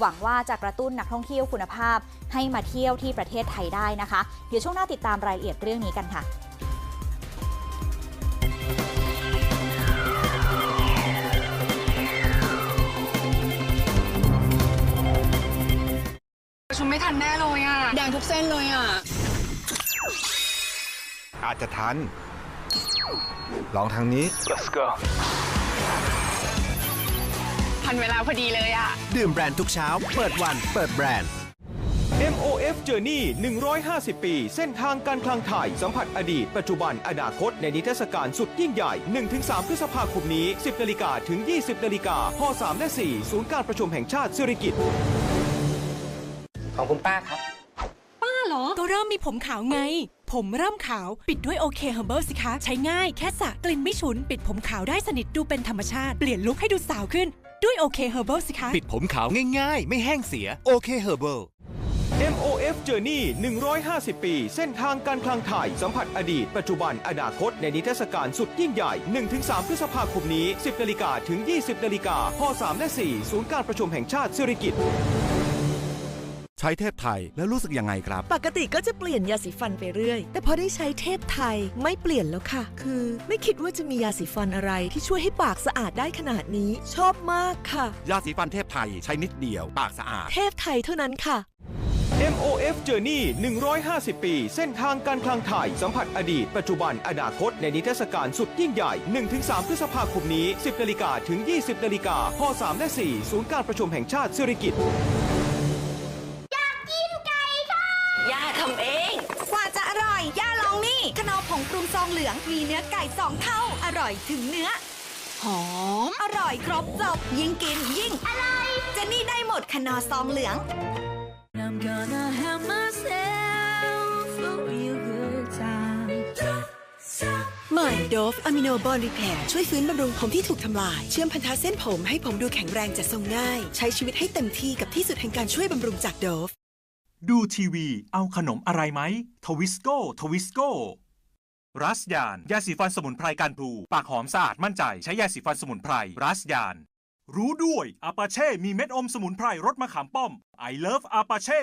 หวังว่าจะกระตุ้นนักท่องเที่ยวคุณภาพ ให้มาเที่ยวที่ประเทศไทยได้นะคะ เดี๋ยวช่วงหน้าติดตามรายละเอียดเรื่องนี้กันค่ะประชุมไม่ทันแน่เลยอะ แดงทุกเส้นเลยอะ อาจจะทัน ลองทางนี้ Let's go ทั นเวลาพอดีเลยอะ ดื่มแบรนด์ทุกเช้า เปิดวัน เปิดแบรนด์ MOF Journey 150 ปี เส้นทางการคลังไทย สัมผัสอดีต ปัจจุบัน อนาคต ในนิทรรศการสุดยิ่งใหญ่ 1-3 พฤษภาคมนี้ 10นาฬิกาถึง 20นาฬิกาห3และ 4 ศูนย์การประชุมแห่งชาติสิริกิติ์ของคุณป้าครับก็เริ่มมีผมขาวไง ผมเริ่มขาว ปิดด้วยโอเคเฮอร์เบิลสิคะ ใช้ง่ายแค่สระกลิ่นไม่ฉุน ปิดผมขาวได้สนิทดูเป็นธรรมชาติ เปลี่ยนลุคให้ดูสาวขึ้น ด้วยโอเคเฮอร์เบิลสิคะ ปิดผมขาวง่ายๆ ไม่แห้งเสียโอเคเฮอร์เบิล MOF Journey 150 ปี เส้นทางการคลังไทย สัมผัสอดีต ปัจจุบัน อนาคต ในนิทรรศการสุดยิ่งใหญ่ 1-3 พฤษภาคมนี้ 10นาฬิกาถึง 20นาฬิกาห3และ4ศูนย์การประชุมแห่งชาติสิริกิติ์ใช้เทพไทยแล้วรู้สึกยังไงครับ ปกติก็จะเปลี่ยนยาสีฟันไปเรื่อย แต่พอได้ใช้เทพไทยไม่เปลี่ยนแล้วค่ะ คือ ไม่คิดว่าจะมียาสีฟันอะไรที่ช่วยให้ปากสะอาดได้ขนาดนี้ ชอบมากค่ะ ยาสีฟันเทพไทยใช้นิดเดียว ปากสะอาด เทพไทยเท่านั้นค่ะ MOF Journey 150 ปี เส้นทางการคลังไทย สัมผัสอดีต ปัจจุบัน อนาคต ในนิทรรศการสุดยิ่งใหญ่ 1-3 พฤษภาคมนี้ 10 นาฬิกาถึง 20 นาฬิกาห3และ 4 ศูนย์การประชุมแห่งชาติสิริกิติ์ ทำเอง กว่าจะอร่อย ย่าลองนี่ขนอผงปรุงซองเหลืองมีเนื้อไก่สองเท่า อร่อยถึงเนื้อ หอม อร่อยครบจบ ยิ่งกินยิ่ง อร่อย เจนนี่ได้หมดขนอซองเหลือง I'm gonna have myself a real good time ใหม่โดฟอะมิโนบอลรีแพร์ช่วยฟื้นบำรุงผมที่ถูกทำลาย เชื่อมพันธะเส้นผมให้ผมดูแข็งแรงจัดทรงง่าย ใช้ชีวิตให้เต็มที่กับที่สุดแห่งการช่วยบำรุงจากโดฟ ดูทีวี เอาขนมอะไรไหม ทวิสโก้ ทวิสโก้ รัสยาน ยาสีฟันสมุนไพรการพลู ปากหอมสะอาดมั่นใจ ใช้ยาสีฟันสมุนไพร รัสยาน รู้ด้วยอาปาเช่ มีเม็ดอมสมุนไพรรสมะขามป้อม I love อาปาเช่